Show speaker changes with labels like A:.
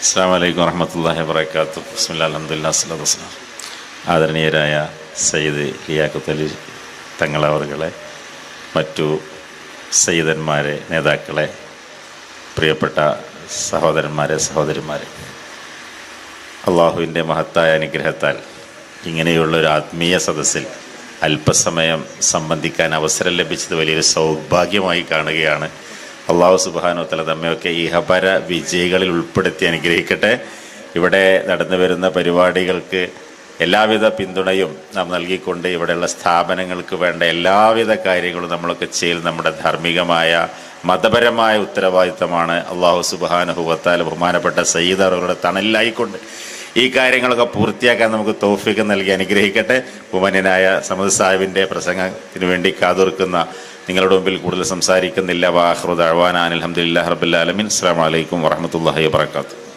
A: അസ്സാം വലൈക്കും വറഹമത്തല്ലാഹി വാബർക്കാത്തു ബിസ്മില്ലാ അലഹമുല്ലാ സ്വലാത്തു വസ്ലാം ആദരണീയരായ സയ്യിദ് ലിയാഖത്തലി തങ്ങളവറുകളെ മറ്റു സയ്യിദന്മാരെ നേതാക്കളെ പ്രിയപ്പെട്ട സഹോദരന്മാരെ സഹോദരിമാരെ. അള്ളാഹുവിന്റെ മഹത്തായ അനുഗ്രഹത്താൽ ഇങ്ങനെയുള്ള ഒരു ആത്മീയ സദസ്സിൽ അല്പസമയം സംബന്ധിക്കാൻ അവസരം ലഭിച്ചത് വലിയൊരു സൗഭാഗ്യമായി കാണുകയാണ് അള്ളാഹു സുബാനോത്തല നമ്മയൊക്കെ ഹബര വിജയികളിൽ ഉൾപ്പെടുത്തി അനുഗ്രഹിക്കട്ടെ. ഇവിടെ നടന്നു വരുന്ന പരിപാടികൾക്ക് എല്ലാവിധ പിന്തുണയും നാം നൽകിക്കൊണ്ട് ഇവിടെയുള്ള സ്ഥാപനങ്ങൾക്ക് വേണ്ട എല്ലാവിധ കാര്യങ്ങളും നമ്മളൊക്കെ ചെയ്യൽ നമ്മുടെ ധാർമ്മികമായ മതപരമായ ഉത്തരവാദിത്തമാണ്. അള്ളാഹു സുബാനുഭവത്താൽ ബഹുമാനപ്പെട്ട സയ്യിദ് അവരുടെ തണലിലായിക്കൊണ്ട് ഈ കാര്യങ്ങളൊക്കെ പൂർത്തിയാക്കാൻ നമുക്ക് തോഫിക്ക് നൽകി അനുഗ്രഹിക്കട്ടെ. ബഹുമാന്യനായ സമദ് സാഹിബിന്റെ പ്രസംഗത്തിന് വേണ്ടി കാതോർക്കുന്ന നിങ്ങളുടെ മുമ്പിൽ കൂടുതൽ സംസാരിക്കുന്നില്ല. വാഹ്റുദ് അഹ്വാൻ അലഹമുല്ലാ റബുല്ലാലമിൻ അസ്സാം വലൈക്കും വറഹമത്തല്ലാഹി വാത്തു